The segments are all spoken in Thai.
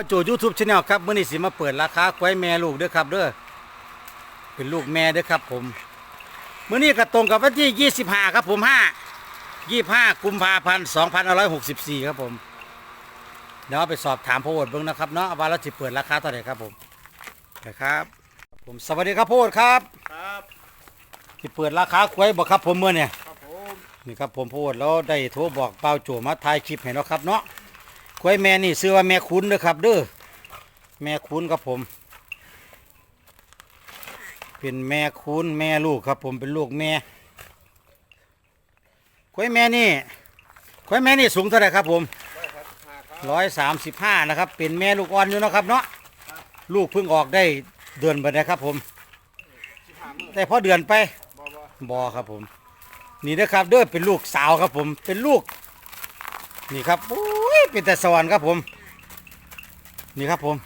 าวโจยูทูบชาแนลครับมื่อนี้สิมาเปิดราคาควายแม่ลูกเด้อครับเด้อเป็นลูกแม่เด้อครับผมมื่อนี้ก็ตรงกับวันที่ 25 ครับผม5 25กุมภาพันธ์2564 ครับผมเดี๋ยวไปสอบถามพ่อโอดเบิ่งนะครับเนาะว่าเราจะเปิดราคาเท่าไหร่ครับผมนะครับ ผมสวัสดีครับพ่อโอดครับครับที่เปิดราคาควายบ่ครับผมเมื่อเนี่ยครับผมนี่ครับผมพูดแล้วได้โทรบอกเป้าโจมาถ่ายคลิปให้เราครับเนาะ ควยแม่นี่ซื้อว่าแม่คุ้นเด้อครับ เด้อแม่คุ้นครับผม เป็นแม่คุ้นแม่ลูกครับ ผมเป็นลูกแม่ควยแม่นี่ควยแม่นี่สูงเท่าไหร่ครับผมร้อยสามสิบห้านะครับ เป็นแม่ลูกอ่อนอยู่เนาะครับเนาะลูกเพิ่งออกได้เดือนไปนะครับผมแต่พอเดือนไปบ่อครับผม นี่นะครับเด้อเป็นลูกสาวครับผม เป็นลูก นี่ครับโอ้ เป็นแต่สวรรค์ครับผม นี่ครับผม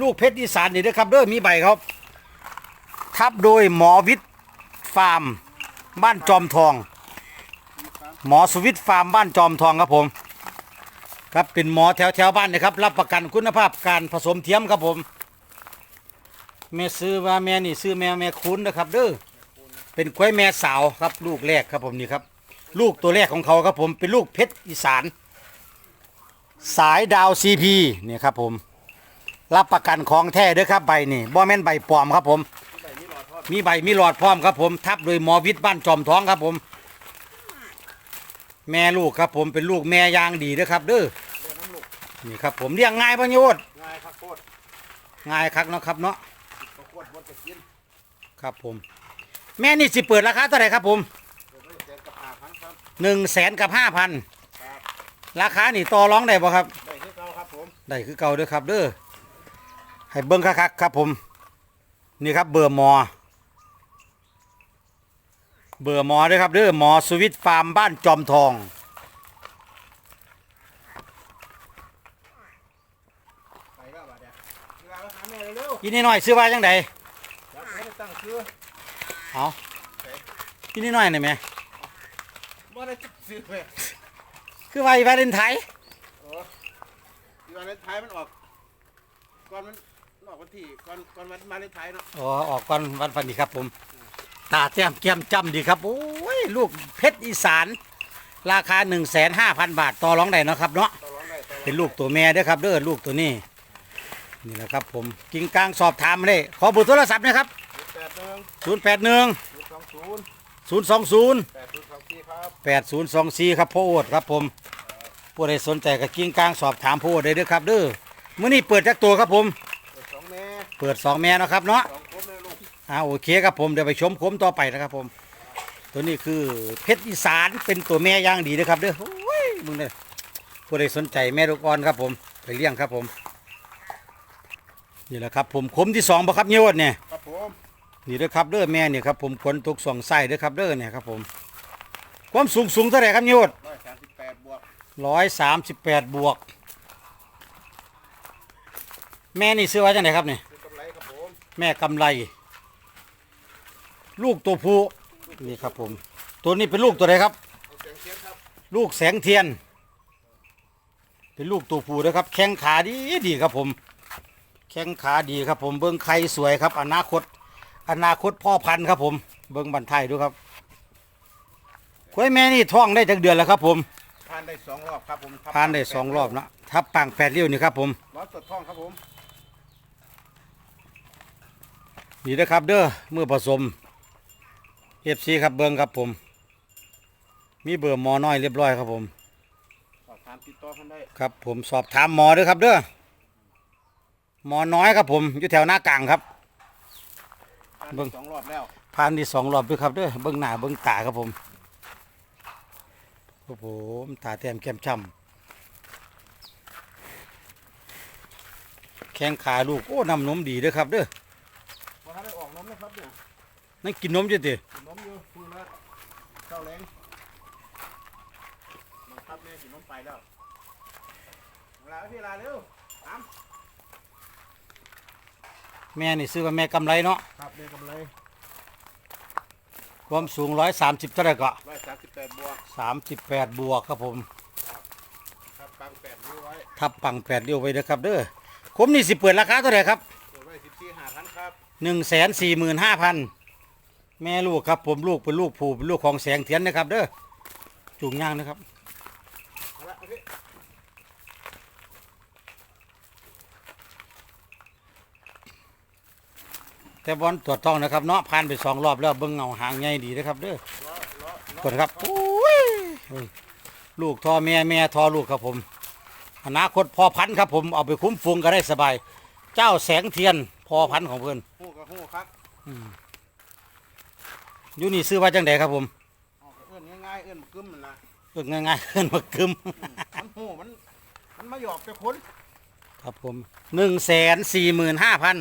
ลูกเพชรอีสานนี่นะครับเด้อมีใบครับ ทับโดยหมอวิทย์ฟาร์ม บ้านจอมทอง หมอสวิทย์ฟาร์มบ้านจอมทองครับผม ครับเป็นหมอแถวแถวบ้านนะครับ รับประกันคุณภาพการผสมเทียมครับผมแม่ซื้อว่าแม่นี่ซื้อแม่แม่คุ้นนะครับ เด้อเป็นกล้วยแม่สาวครับ ลูกแรกครับผมนี่ครับ ลูกตัวแรกของเขาครับผมเป็นลูกเพชรอีสาน สายดาวซีพีเนี่ยครับผม รับประกันของแท้เด้อครับใบนี่บ่แม่นใบปลอมครับผมมีใบนี้รอทอดมีใบมีหลอดพร้อมครับผม ทับโดยหมอวิทย์บ้านจอมท้องครับผม แม่ลูกครับผมเป็นลูกแม่ยางดีนะครับเด้อนี่ครับผมเลี้ยงง่ายประโยชน์ง่ายครับโคตรง่ายคักเนาะครับเนาะโคตรบดจะกินครับผม แม่นี่สิเปิดราคาเท่าไหร่ครับผมหนึ่งแสนกับห้าพัน รับราคานี่ต่อรองได้บ่ครับ ได้ที่เก่าครับผมได้คือเก่าเด้อครับเด้อให้เบิ้งคักๆครับผม นี่ครับเบอร์หมอ เบอร์หมอเด้อครับเด้อหมอสวิตฟาร์มบ้านจอมทองไปก็บาดเดียวเวลาเราหาแม่เร็วอีนี่น้อยซื้อว่าจังไดๆแล้วไม่ได้ตั้งชื่อเอาอีนี่น้อยหน่อยไหมบ่ได้ซื้อไป คือว่าอีวาเลนไทน์โอ้ที่วันเลนไทายมันออกก่อนมันออกวันที่ก่อนก่อนวันมาเลนไทายเนาะอ๋อออกก่อนวันฟันดีครับผม ตาแต้มแก้มจำดีครับโอ้ยลูกเพชรอีสาน ราคา 1 5 0 0 0 บาทต่อรองได้เนาะครับเนาะต่อรองได้ต่อรองเป็นลูกตัวแม่เด้อครับเด้อลูกตัวนี้ นี่แหละครับผมกิ่งกลางสอบถามมาเลยขอเบุตรโทรศัพท์นะครับ แปดหนึ่ง081 ศูนย์สองศูนย์ 020แปดศูนย์สองสี่ครับ8024ครับพ่อโอดครับผมผู้ใดสนใจกับกิ่งกลางสอบถามพ่อโอดได้เด้อครับเด้อมื้อนี้เปิดจักตัวครับผม เปิดสองแม่เปิดสองแม่เนาะครับเนาะสองครบเลยลูกอ่าโอเคครับผมเดี๋ยวไปชมโคมต่อไปนะครับผม ตัวนี้คือเพชรอีสานเป็นตัวแม่ย่างดีนะครับเด้อโอ้ยมึงเนี่ยผู้ใดสนใจแม่ลูกอ่อนครับผม ไปเลี้ยงครับผมนี่แหละครับผมคมที่สองบ่ครับเงี้ยวดเนี่ยครับผม นี่เด้อครับเด้อแม่เนี่ยครับผมขนตกสองไส้เด้อครับเด้อเนี่ยครับผม ความสูงสูงเท่าไหร่ครับเงี้ยวดร้อยสามสิบแปดบวกร้อยสามสิบแปดบวก แม่นี่ซื้อไว้จังไหนครับเนี่ยคือกำไรครับผมแม่กำไร ลูกตัวผู้นี่ครับผม ตัวนี้เป็นลูกตัวไหนครับ เอาเสียงเสียงครับลูกแสงเทียน เป็นลูกตัวผู้นะครับ แข้งขาดีดีครับผม แข้งขาดีครับผมเบิ้งไข่สวยครับ อนาคต อนาคตพ่อพันธุ์ครับผม เบิ้งบันไทยดูครับกล้วยแม่นี่ท้องได้จักเดือนแล้วครับผมผ่านได้สองรอบครับผมครับผ่านได้สองรอบเนาะทับปังแปดเลี้ยวนี่ครับผมรอบสดท้องครับผมนี่นะครับเด้อเมื่อผสมเอฟซีครับเบิ้งครับผม มีเบอร์หมอน้อยเรียบร้อยครับผมสอบถามติดต่อกันได้ครับผมสอบถามหมอด้วยครับเด้อหมอน้อยครับผมอยู่แถวหน้ากลางครับผ่าน เบิ่ได้งสองรอบแล้วผ่านที่สองรอบด้วยครับเด้อเบิ้งหน้าเบิ้งตาครับผมโอ้โหตาแต้มแก้มช้ำแข้งขาลูก โอ้น้ำนมดีเด้อครับเด้อพอถ้าได้ออกนมนะครับเนี่ยนั่นกินนมจะติกินนมอยู่คุยแล้วเจ้าแรงมันครับแม่กินนมไปแล้วเวลาพี่ลาเร็วตาม แม่นี่ซื้อว่าแม่กำไรเนาะครับเรียกำไรความสูงร้อยสามสิบเท่าไหร่ก็ร้อยสามสิบแปดบวกสามสิบแปดบวกครับผมครับกปังแปดนิ้วไว้ทับปังแปดเดียวไว้เด้อครับเด้อผมนี่สิเปิดราคาเท่าไหร่ครับเปิดไว้สิบสี่ห้าพันครับหนึ่งแสนสี่หมื่นห้าพันแม่ลูกครับผมลูกเป็นลูกผู้เป็นลูกของแสงเทียนนะครับเด้อจูงย่างนะครับ เอาละโอเค แต่บอลตรวจท้องนะครับเนาะผ่านไปสองรอบแล้วเบิ้งเงาหางใหญ่ดีนะครับเด้อล้อล้อล้อกดครับโอ้ยเฮ้ยลูกทอแม่แม่ทอลูกครับผมอนาคตพอพันธุ์ครับผมเอาไปคุ้มฟูงก็ได้สบาย เจ้าแสงเทียนพอพันธุ์ของเพื่อนหูกับหูครับอยู่นี่ซื้อว่าจังไดครับผมเอาก็เอื้อนง่ายๆเอื้อนมากึ้มมันนะเอิ้นง่ายๆเอิ้นมากึมมันหูมันมันมาหยอกจะคนครับผมหนึ่งแสนสี่หมื่นห้าพัน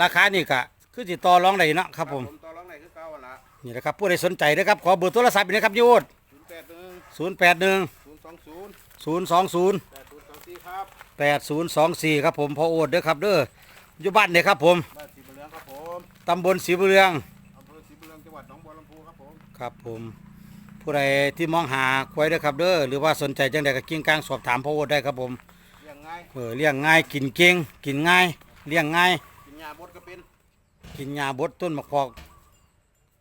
ราคานี่ก็คือติดต่อรองได้เนาะครับผมต่อรองไหนคือเก่าหั่นละนี่นะครับผู้ใดสนใจนะครับขอเบอร์โทรศัพท์อีกนะครับยูดศูนย์แปดหนึ่งศูนย์แปดหนึ่งศูนย์สองศูนย์ศูนย์สองศูนย์แปดศูนย์สองสี่ครับแปดศูนย์สองสี่ครับผมพอโอดเด้อครับเด้ออยู่บ้านเนี่ยครับผมบ้านสีบุญเรืองครับผมตำบลศรีบุญเรืองอำเภอสีบุญเรืองจังหวัดหนองบัวลำพูครับผมครับผมผู้ใดที่มองหาควายเด้อครับเด้อหรือว่าสนใจจังใดก็กิ้งกลางสอบถามพ่อโอดได้ครับผมเลี้ยงง่ายเออเลี้ยงง่ายกินเก่งกินง่ายเลี้ยงง่ายกิน ยาบดก็เป็นกินหญ้าบดต้นมะพร้าว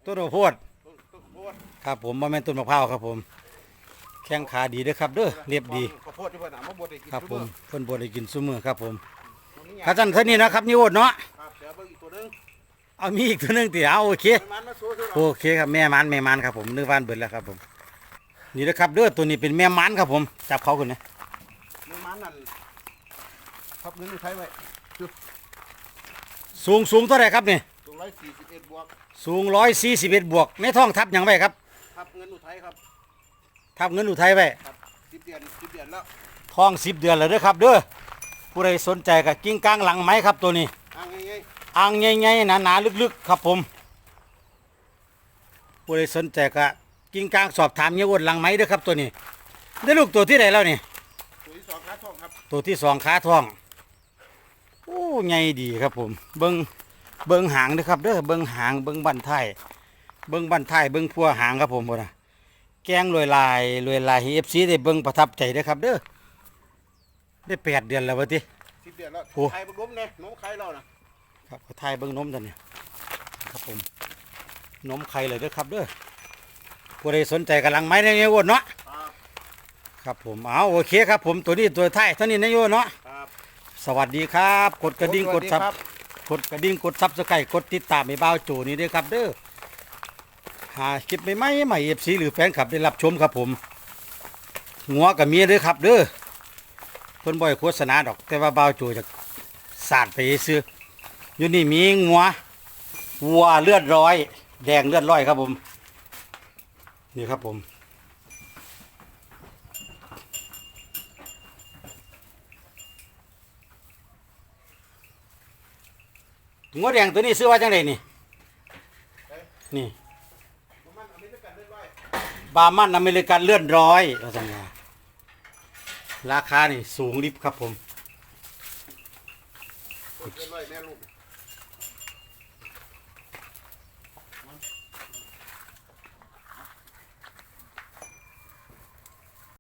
ต้นมะพร้าวต้นต้นโพดครับผมบ่แม่นต้นมะพร้าวครับผม แข้งขาดีเด้อครับเด้อเรียบดีข้าวโพดที่เพิ่นเอามาบดให้กินครับผมทุกเพิ่นบ่ได้กินซุมื้อครับผมมื้อนี้ข้าจันเท่านี้นะครับนี่โอดเนาะครับเดี๋ยวเบิ่งอีกตัวหนึงเอามีอีกตัวหนึงติเอาโอเคไปมันมาสู้สู้โอเคครับแม่มันแม่มันครับผมนึกว่าเบิดแล้วครับผม นี่นะครับเด้อตัวนี้เป็นแม่มันครับผมจับเขาขึ้นนะมือมันนั่นครับเงินอยู่ไทยไว้ สูงสูงเท่าไหร่ครับนี่ตัวร้อยสี่สิบเอ็ดบวกสูง141บวกในท้องทับหยังไว้ครับครับเงินอยู่ไทยครับทับเงินอุทัยไว้ครับสิบเดือนสิบเดือนแล้วท้อง10เดือนแล้วเด้อครับเด้อผู้ใดสนใจก็กิ้งกลางหลังไม้ครับตัวนี้อ่างง่ายอ่างใหญ่ๆหนาๆลึกๆ ครับผมผู้ใดสนใจก็กิ้งกลางสอบถามเงี้ยอ้วนหลังไม้เด้อครับตัวนี้ได้ลูกตัวที่ไหนแล้วนี่ๆตัวที่สองขาทองครับตัวที่สองขาท้อง โอ้ใหญ่ดีครับผม เบิงเบิงหางเด้อครับเด้อเบิงหางเบิงบันท้ายเบิงบันท้ายเบิงพัวหางครับผมบ่นะแกงลอยลายลอยลายเอฟซีได้เบิงประทับใจเด้อครับเด้อได้แปดเดือนแล้ววะทีสิบเดือนแล้วโอ้ไข่บุ้มเนี่ยน้องไข่เราน่ะครับก็ทายเบิ้งนมตัวนี้ครับผมนมไข่เลยเด้อครับเด้อผู้ใดสนใจกำลังไม้ในเงี้ยอ้วนเนาะครับครับผมเอาโอเคครับผมตัวนี้ตัวท้ายเท่านี้นะโยเนาะครับ สวัสดีครับ กดกระดิ่งสกวัดสซับครับกดกระดิ่งกดซับสไครต์กดติดตามให้บ่าวโจนี่ด้วยครับเด้อหาคลิปใหม่ๆใหม่เอฟซีหรือแฟนคลับได้รับชมครับผมหัวกับเมียเด้อครับ เด้อเพิ่นบ่อยโฆษณาดอก แต่ว่าบ่าวโจจะสาดไปซื้ออยู่นี่มีงัววัวเลือดร้อย แดงเลือดร้อยครับผม นี่ครับผม งัวแดงตัวนี้ซื้อว่าจังไดนี่ นี่ บามันอเมริกันเลื่อนร้อยว่าสัญญาราคานี่สูงริบครับผม เลื่อนร้อยแน่ลูก